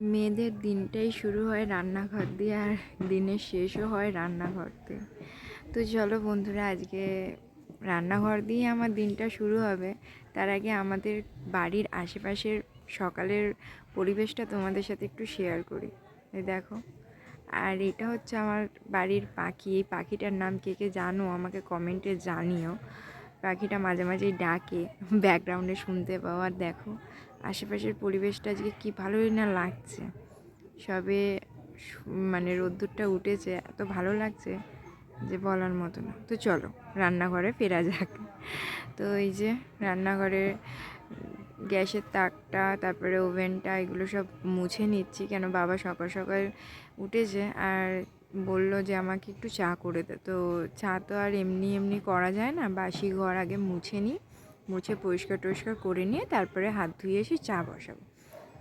মেয়েদের দিনটাই শুরু হয় রান্নাঘর দিয়ে আর দিনের শেষও হয় রান্নাঘর দিয়ে। তো চলো বন্ধুরা, আজকে রান্নাঘর দিয়ে আমার দিনটা শুরু হবে। তার আগে আমাদের বাড়ির আশেপাশের সকালের পরিবেশটা তোমাদের সাথে একটু শেয়ার করি। দেখো, আর এটা হচ্ছে আমার বাড়ির পাখি। এই পাখিটার নাম কে কে জানো? আমাকে কমেন্টে জানিও। পাখিটা মাঝে মাঝেই ডাকে ব্যাকগ্রাউন্ডে শুনতে পাও। আর দেখো আশেপাশের পরিবেশটা আজকে কী ভালোই না লাগছে? সবে মানে রোদ্দুরটা উঠেছে, এত ভালো লাগছে যে বলার মতো না। তো চলো, রান্নাঘরে ফেরা যাক। তো এই যে রান্নাঘরে গ্যাসের তাকটা, তারপরে ওভেনটা, এগুলো সব মুছে নিচ্ছি। কেন বাবা সকাল সকাল উঠেছে আর বলল যে আমাকে একটু চা করে দে। তো চা তো আর এমনি এমনি করা যায় না, বাসি ঘর আগে মুছে নিই। মুছে পরিষ্কার টরিষ্কার করে নিয়ে তারপরে হাত ধুয়ে এসে চা বসাবো।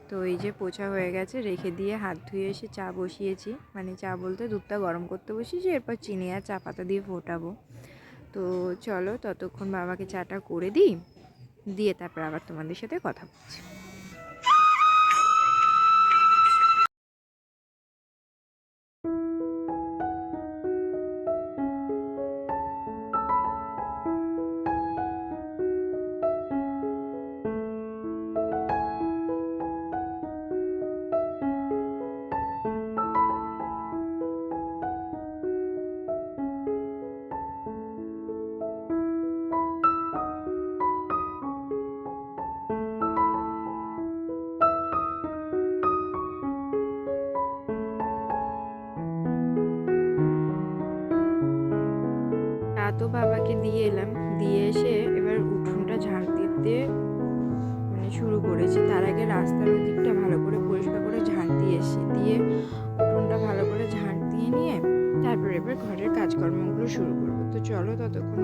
তো এই যে পোছা হয়ে গেছে, রেখে দিয়ে হাত ধুয়ে এসে চা বসিয়েছি। মানে চা বলতে দুধটা গরম করতে বসিয়েছি, এরপর চিনি আর চা পাতা দিয়ে ফোটাবো। তো চলো ততক্ষণ বাবাকে চাটা করে দিই, দিয়ে তারপর আবার তোমাদের সাথে কথা বলছি। রাস্তার ওই দিকটা ভালো করে পরিষ্কার করে ঝাঁট দিয়ে এসে দিয়ে উঠোনটা ভালো করে ঝাঁট দিয়ে নিয়ে তারপরে এবার ঘরের কাজকর্মগুলো শুরু করব। তো চলো ততক্ষণ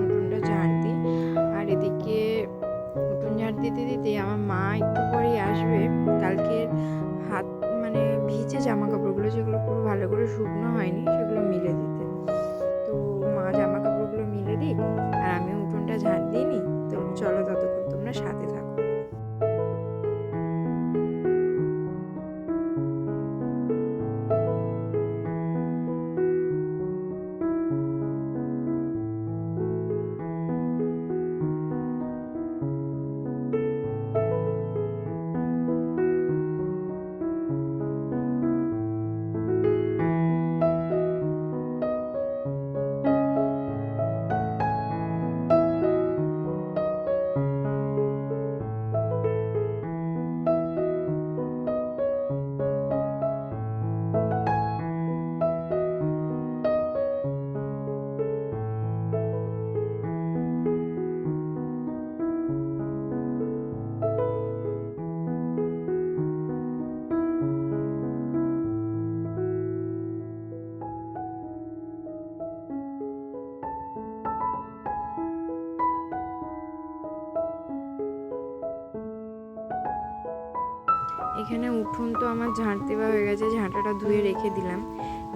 এখানে উঠুন তো আমার ঝাঁট দেওয়া হয়ে গেছে, ঝাঁটাটা ধুয়ে রেখে দিলাম।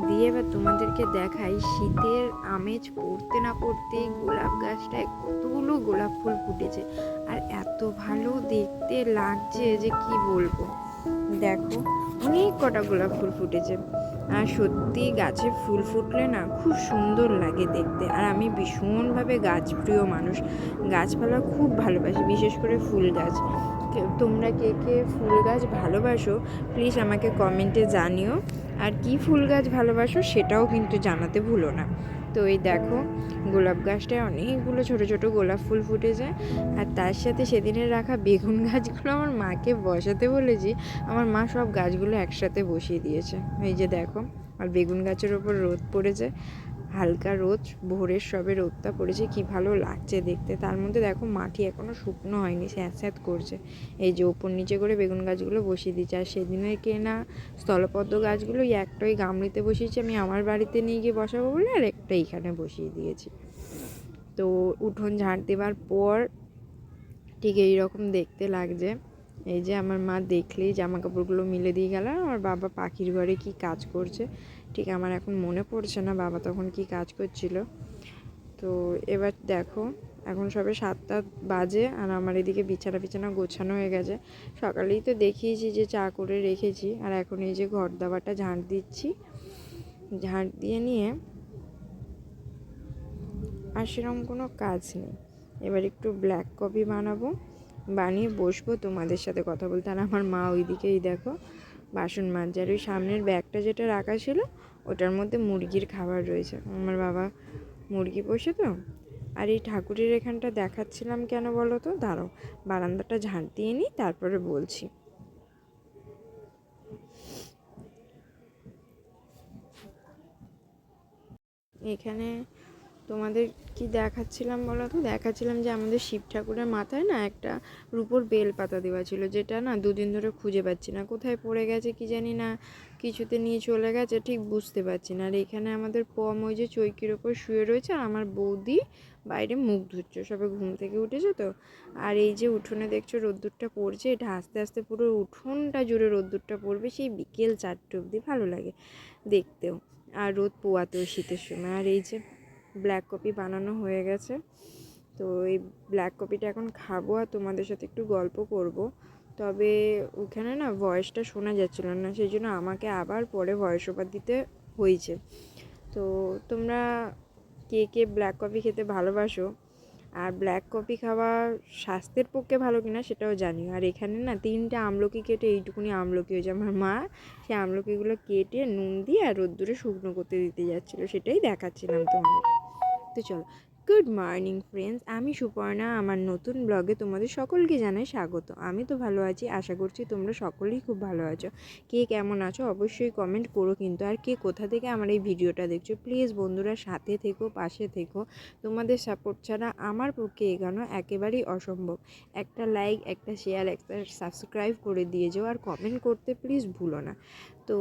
দিয়ে এবার তোমাদেরকে দেখাই, শীতের আমেজ পড়তে না পড়তেই গোলাপ গাছটায় কতগুলো গোলাপ ফুল ফুটেছে। আর এত ভালো দেখতে লাগছে যে কি বলব। দেখো, অনেক কটা গোলাপ ফুল ফুটেছে। আর সত্যি গাছে ফুল ফুটলে না খুব সুন্দর লাগে দেখতে। আর আমি ভীষণভাবে গাছপ্রিয় মানুষ। গাছপালা খুব ভালোবাসি, বিশেষ করে ফুল গাছ। তোমরা কে কে ফুল গাছ ভালোবাসো প্লিজ আমাকে কমেন্টে জানিও। আর কি ফুল গাছ ভালোবাসো সেটাও কিন্তু জানাতে ভুলো না। তো এই দেখো, গোলাপ গাছটায় অনেকগুলো ছোট ছোট গোলাপ ফুল ফুটেছে। আর তার সাথে সেদিনের রাখা বেগুন গাছগুলো আমার মাকে বসাতে বলেছি, আমার মা সব গাছগুলো একসাথে বসিয়ে দিয়েছে। এই যে দেখো, আর বেগুন গাছের ওপর রোদ পড়েছে। হালকা রোদ ভোরের সবে রোদটা পড়েছে, কি ভালো লাগছে দেখতে। তার মধ্যে দেখো মাটি এখনও শুকনো হয়নি, স্যাঁত স্যাঁত করছে। এই যে ওপর নিচে করে বেগুন গাছগুলো বসিয়ে দিয়েছে আর সেদিনের কেনা স্থলপদ্ম গাছগুলো একটাই গামলিতে বসিয়েছি, আমি আমার বাড়িতে নিয়ে গিয়ে বসাবো বলে আর একটা এইখানে বসিয়ে দিয়েছি। তো উঠোন ঝাড় দেওয়ার পর ঠিক এই রকম দেখতে লাগছে। এই যে আমার মা দেখলেই জামা কাপড়গুলো মিলে দিয়ে গেল আমার বাবা পাখির ঘরে কি কাজ করছে। ঠিক আমার এখন মনে পড়ছে না, বাবা তখন কি কাজ করছিল। তো এবার দেখো, এখন সবে সাতটা বাজে আর আমার এদিকে বিছানা বিছানা গোছানো হয়ে গেছে। সকালেই তো দেখিয়েছি যে চা করে রেখেছি আর এখন এই যে ঘর দাবাটা ঝাঁট দিচ্ছি। ঝাঁট দিয়ে নিয়ে আর সেরকম কোনো কাজ নেই। এবার একটু ব্ল্যাক কফি বানাবো, বানিয়ে বসবো তোমাদের সাথে কথা বলতে। আর আমার মা ওইদিকেই দেখো, বাসন মাজছে আর ওই সামনের ব্যাগটা যেটা রাখা ছিল ওটার মধ্যে মুরগির খাবার রয়েছে। আমার বাবা মুরগি পোষে তো। আর এই ঠাকুরের এখানটা দেখাচ্ছিলাম কেন বলো তো? দাঁড়াও, বারান্দাটা ঝাঁট দিয়ে নিই, তারপরে বলছি। এখানে তোমাদের কি দেখাচ্ছিলাম বলো তো? দেখাচ্ছিলাম যে আমাদের শিব ঠাকুরের মাথায় না একটা রূপোর বেল পাতা দেওয়া ছিল, যেটা না দুদিন ধরে খুঁজে পাচ্ছি না। কোথায় পড়ে গেছে কি জানি না। কিছুতে নিয়ে চলে গেছে, ঠিক বুঝতে পারছি না। আর এখানে আমাদের পম ওই যে চৈকির ওপর শুয়ে রয়েছে আর আমার বৌদি বাইরে মুখ ধুচ্ছে, সবে ঘুম থেকে উঠেছে তো। আর এই যে উঠোনে দেখছ রোদ্দুরটা পড়ছে, এটা আস্তে আস্তে পুরো উঠোনটা জুড়ে রোদ্দুরটা পড়বে, সেই বিকেল চারটে অবধি ভালো লাগে দেখতেও। আর রোদ পোয়াতেও শীতের সময়। আর এই যে ব্ল্যাক কপি বানানো হয়ে গেছে, তো এই ব্ল্যাক কপিটা এখন খাব আর তোমাদের সাথে একটু গল্প করব। তবে ওখানে না ভয়েসটা শোনা যাচ্ছিল না সেই জন্য আমাকে আবার পরে ভয়েস ওভার দিতে হয়েছে। তো তোমরা কে কে ব্ল্যাক কফি খেতে ভালোবাসো? আর ব্ল্যাক কফি খাওয়া স্বাস্থ্যের পক্ষে ভালো কিনা সেটাও জানি। আর এখানে না তিনটে আমলকি কেটে, এইটুকুনি আমলকি হয়েছে। আমার মা সেই আমলকিগুলো কেটে নুন দিয়ে আর রোদ্দুরে শুকনো করতে দিতে যাচ্ছিল, সেটাই দেখাচ্ছিলাম তোমাদের। তো চলো গুড মর্নিং ফ্রেন্ডস আমি সুপর্ণা, আমার নতুন ব্লগে তোমাদের সকলকে জানাই স্বাগত। আমি তো ভালো আছি, আশা করছি তোমরা সকলেই খুব ভালো আছো। কে কেমন আছো অবশ্যই কমেন্ট করো কিন্তু, আর কে কোথা থেকে আমার এই ভিডিওটা দেখছ প্লিজ বন্ধুরা সাথে থেকো, পাশে থেকো। তোমাদের সাপোর্ট ছাড়া আমার পক্ষে এগানো একেবারেই অসম্ভব। একটা লাইক একটা শেয়ার একটা সাবস্ক্রাইব করে দিয়ে যাও, আর কমেন্ট করতে প্লিজ ভুলো না। তো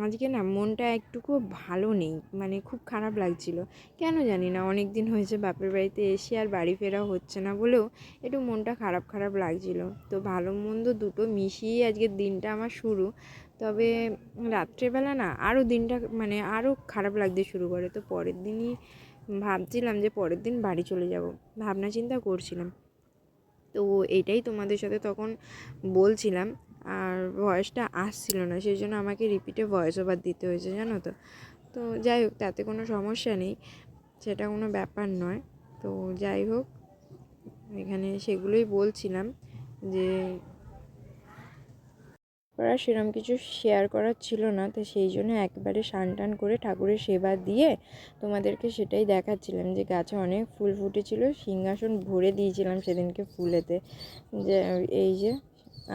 আজকে না মনটা একটুকু ভালো নেই মানে খুব খারাপ লাগছিল। কেন জানি না অনেক দিন হয়েছে বাপের বাড়িতে এসে আর বাড়ি ফেরা হচ্ছে না বলেও একটু মনটা খারাপ খারাপ লাগছিল। তো ভালো মন্দ দুটো মিশিয়ে আজকের দিনটা আমার শুরু। তবে রাত্রেবেলা না আরও দিনটা মানে আরও খারাপ লাগতে শুরু করে। তো পরের দিনই ভাবছিলাম যে পরের দিন বাড়ি চলে যাব। ভাবনা চিন্তা করছিলাম। তো এইটাই তোমাদের সাথে তখন বলছিলাম। আর ভয়েসটা আসছিল না সেই জন্য আমাকে রিপিটে ভয়েস ওভার দিতে হয়েছে, জানো তো? তো যাই হোক, তাতে কোনো সমস্যা নেই, সেটা কোনো ব্যাপার নয়। তো যাই হোক, এখানে সেগুলোই বলছিলাম যে করা সেরকম কিছু শেয়ার করার ছিল না, তো সেই জন্য একবারে স্নান টান করে ঠাকুরের সেবা দিয়ে তোমাদেরকে সেটাই দেখাচ্ছিলাম যে গাছে অনেক ফুল ফুটেছিল, সিংহাসন ভরে দিয়েছিলাম সেদিনকে ফুলেতে। যে এই যে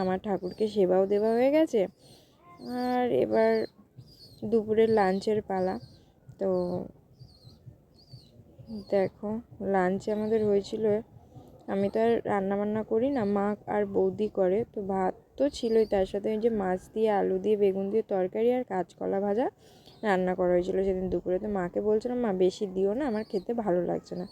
আমার ঠাকুরকে সেবাও দেওয়া হয়ে গেছে। আর এবার দুপুরের লাঞ্চের পালা। তো দেখো, লাঞ্চে আমাদের হয়েছিল, আমি তো আর রান্নাবান্না করি না, মা আর বৌদি করে। তো ভাত তো ছিলই, তার সাথে ওই যে মাছ দিয়ে, আলু দিয়ে, বেগুন দিয়ে তরকারি আর কাঁচকলা ভাজা রান্না করা হয়েছিল সেদিন দুপুরে। তো মাকে বলছিলাম, মা, বেশি দিও না, আমার খেতে ভালো লাগছে না।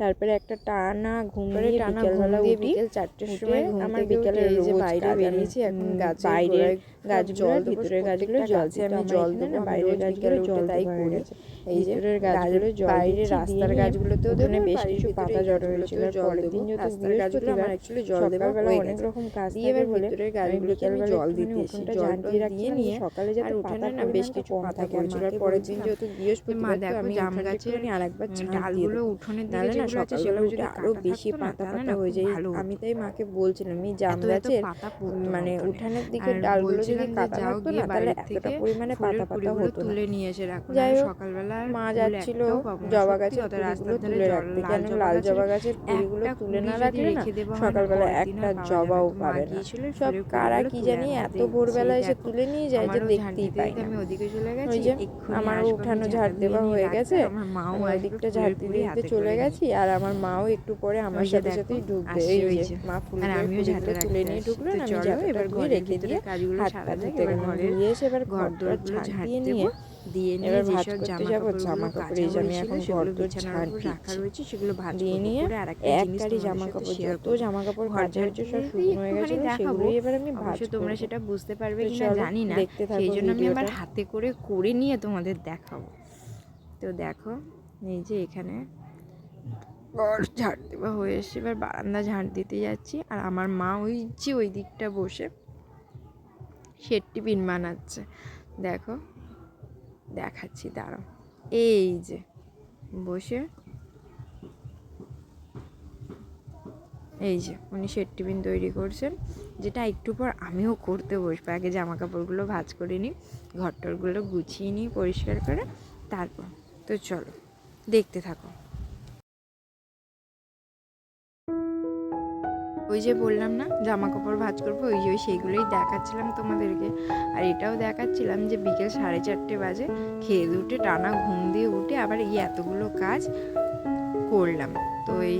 তারপরে একটা টানা ঘুম দিয়ে টানা বিকেলবেলা উঠি বিকেল চারটের সময় আমার বিকেলে এই যে বাইরে বেরিয়েছি এখন গাছের বাইরে গাছ জল দেবো, ভিতরের গাছগুলো জল গাছে আমি জল দেবো না বাইরের গাছগুলো জল তাই করে এই যে ভিতরের গাছগুলো জল বাইরে রাস্তার দিয়ে নিয়ে গাছগুলোতেও উঠোনে বেশ কিছু পাতা জড়ো হয়েছিল জল পরের। দিন যেহেতু রাস্তার গাছগুলো আমার actually জল দেওয়া সকালবেলা হয়ে অনেক রকম কাজ দিয়ে এবার বলে ভিতরের আমি গাছগুলোতে আমি জল দিতে এসেছি। উঠোনটা জল দিয়ে দিয়ে রাখিয়ে নিয়ে সকালে যাতে আর উঠোনে না বেশ কিছু পাতা। আর পড়েছিল আর পরের দিন যেহেতু মা বৃহস্পতিবার তো দেখো আমি জাম গাছে ছাঁট দিয়ে ডালগুলো দিকে নাহলে না সকালবেলা সেগুলো যদি যদি আরও বেশি পাতা পাতা হয়ে যায়। আমি তাই মাকে বলছিলাম এই জাম গাছের মানে উঠানের দিকের ডালগুলো যদি কাটা যাও না তাহলে এতটা পরিমাণে পাতা পাতা হতো তুলে নিয়ে এসে রাখো যাই হোক, সকালবেলা মা যাচ্ছিল। জবা গাছের ধারে তুলে রাখতে। লাল কেন জবা লাল গাছের জবা গাছের কুড়িগুলো তুলে না রাখলে না সকালবেলা একটা জবাও মা পাবে না। গিয়েছিল সব কারা কি জানি এত ভোরবেলা এসে তুলে নিয়ে যায় যে দেখতেই পাই না ওই যে আমারও উঠানো ঝাড় দেওয়া হয়ে গেছে আমার আমি আসবে ওদিকটা ঝাড় দিতে চলে গেছি আর আমার মাও একটু পরে আমার সাথে সাথেই ঢুকবে। এই যে। মা ফুলগুলো তুলে নিয়ে তো আমি ঝাঁটাটা এবার ঘরে রেখে দিয়ে কাজগুলো হাত পা ধুতে ধুয়ে এসে এবার ঘর ঘরটা দোরগুলো ঝাঁট ঝাঁট দিয়ে দেবো। নিয়ে দিয়ে নিয়ে ভাঁজ করতে যাব, জামা কাপড় এই যে আমি এখন ঘর দোর রাখা রয়েছে সেগুলো ভাঁজ দিয়ে নিয়ে এক কারি জামা কাপড় যত জামা কাপড় কাচা হয়েছে সব শুকনো হয়ে দেখাবো। সেগুলোই এবার আমি অবশ্য তোমরা সেটা বুঝতে পারবে কিনা জানি না। সেই জন্য আমি আবার হাতে করে করে নিয়ে তোমাদের দেখাবো। তো দেখো এই যে এখানে ঘর ঝাড় দেওয়া হয়ে এসছে এবার বারান্দা ঝাড় দিতে যাচ্ছি। আর আমার মা ওই যে ওই দিকটা বসে শেড টিফিন বানাচ্ছে। দেখো, দেখাচ্ছি, দাঁড়াও। এই যে, বসে। এই যে, উনি শেড টিফিন তৈরি করছেন, যেটা একটু পর আমিও করতে বসবো। আগে জামা কাপড়গুলো ভাজ করে নিই, ঘরটরগুলো গুছিয়ে নিই পরিষ্কার করে, তারপর। তো চলো, দেখতে থাকো। ওই যে বললাম না জামা কাপড় ভাজ করব, ওই ওই সেইগুলোই দেখাচ্ছিলাম তোমাদেরকে। আর এটাও দেখাচ্ছিলাম যে বিকেল সাড়ে চারটে বাজে, খেয়ে উঠে টানা ঘুম দিয়ে উঠে আবার এই এতগুলো কাজ করলাম। তো এই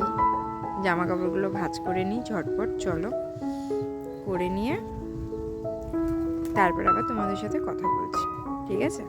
জামা কাপড়গুলো ভাজ করে নিই ঝটপট, চলো। করে নিয়ে তারপর আবার তোমাদের সাথে কথা বলছি, ঠিক আছে?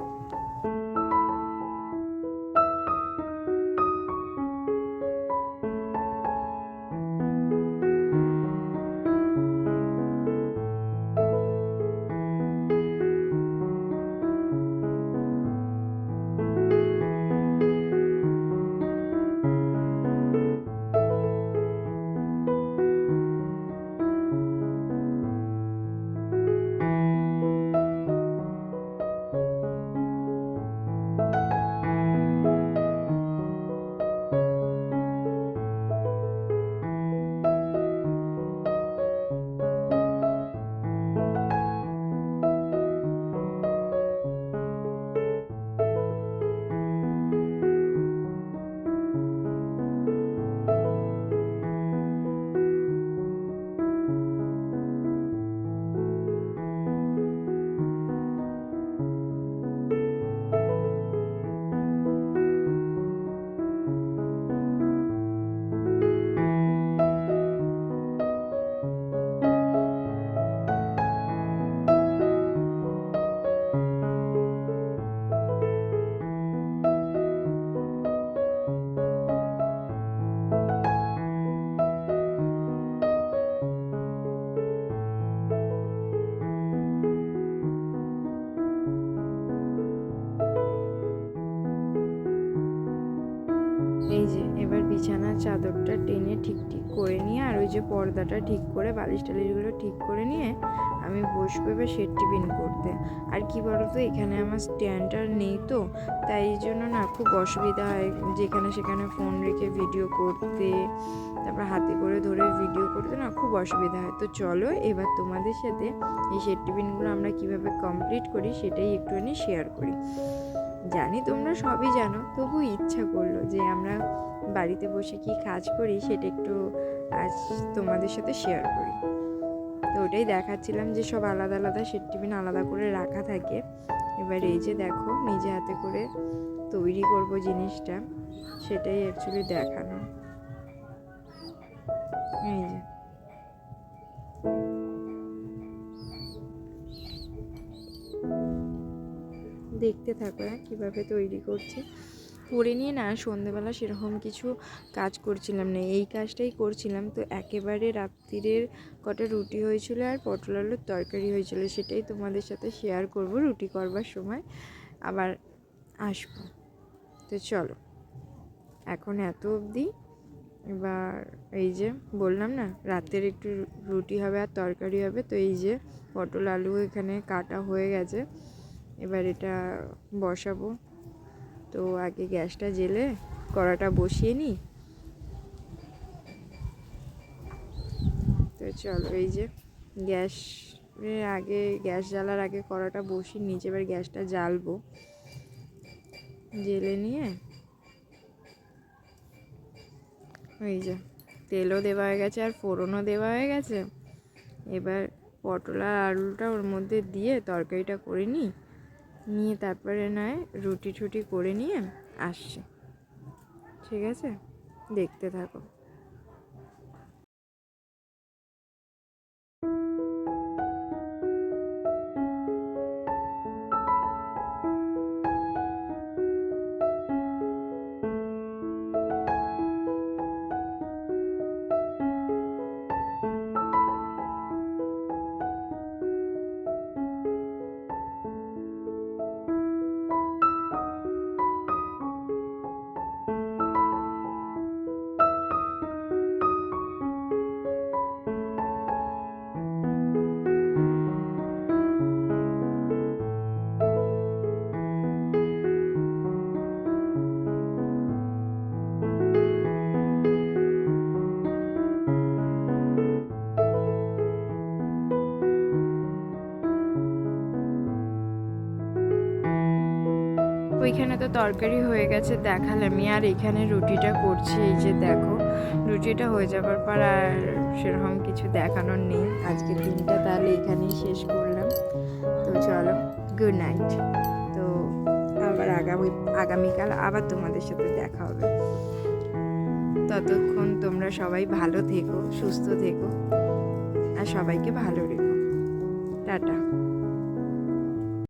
এই যে, এবার বিছানার চাদরটা টেনে ঠিক ঠিক করে নিয়ে আর ওই যে পর্দাটা ঠিক করে, বালিশ টালিশগুলো ঠিক করে নিয়ে আমি বসবো এবার শেড টিফিন করতে। আর কি বলতো, এখানে আমার স্ট্যান্ডটা নেই তো, তাই জন্য না খুব অসুবিধা হয় যেখানে সেখানে ফোন রেখে ভিডিও করতে, তারপর হাতে করে ধরে ভিডিও করতে না খুব অসুবিধা হয়। তো চলো, এবার তোমাদের সাথে এই শেড টিফিনগুলো আমরা কীভাবে কমপ্লিট করি সেটাই একটুখানি শেয়ার করি। জানি তোমরা সবই জানো, তবু ইচ্ছা করল যে আমরা বাড়িতে বসে কি কাজ করি সেটা একটু আজ তোমাদের সাথে শেয়ার করি। তো ওটাই দেখাচ্ছিলাম যে সব আলাদা আলাদা সেট টিফিন আলাদা করে রাখা থাকে। এবার এই যে দেখো, নিজে হাতে করে তৈরি করব জিনিসটা, সেটাই অ্যাকচুয়ালি দেখানো। এই যে। দেখতে থাকো হ্যাঁ কীভাবে তৈরি করছি। করে নিয়ে না সন্ধেবেলা সেরকম কিছু কাজ করছিলাম না, এই কাজটাই করছিলাম। তো একেবারে রাত্রিরের কটা রুটি হয়েছিল আর পটল আলুর তরকারি হয়েছিল, সেটাই তোমাদের সাথে শেয়ার করব রুটি করবার সময়। আবার আসব। তো চলো, এখন এত অবধি। এবার এই যে বললাম না, রাতের একটু রুটি হবে আর তরকারি হবে, তো এই যে পটল আলু এখানে কাটা হয়ে গেছে। এবার এটা বসাবো। তো আগে গ্যাসটা জেলে কড়াটা বসিয়ে নিই তো চলো এই যে গ্যাস আগে গ্যাস জ্বালার আগে কড়াটা বসিয়ে নিচে এবার গ্যাসটা জ্বালবো। জেলে নিয়ে ওই যে তেলও দেওয়া হয়ে গেছে আর ফোড়নও দেওয়া হয়ে গেছে। এবার পটল আর আলুটা ওর মধ্যে দিয়ে তরকারিটা করে নিই নিয়ে তারপরে নয় রুটি টুটি করে নিয়ে আসছি। ঠিক আছে? দেখতে থাকো। ওইখানে তো তরকারি হয়ে গেছে দেখালামই আর এখানে রুটিটা করছি, এই যে দেখো, রুটিটা হয়ে যাবার পর আর সেরকম কিছু দেখানোর নেই। আজকের দিনটা তাহলে এখানেই শেষ করলাম। তো চলো গুড নাইট তো আবার আগামী, আগামীকাল আবার তোমাদের সাথে দেখা হবে। ততক্ষণ তোমরা সবাই ভালো থেকো, সুস্থ থেকো, আর সবাইকে ভালো রেখো। টাটা।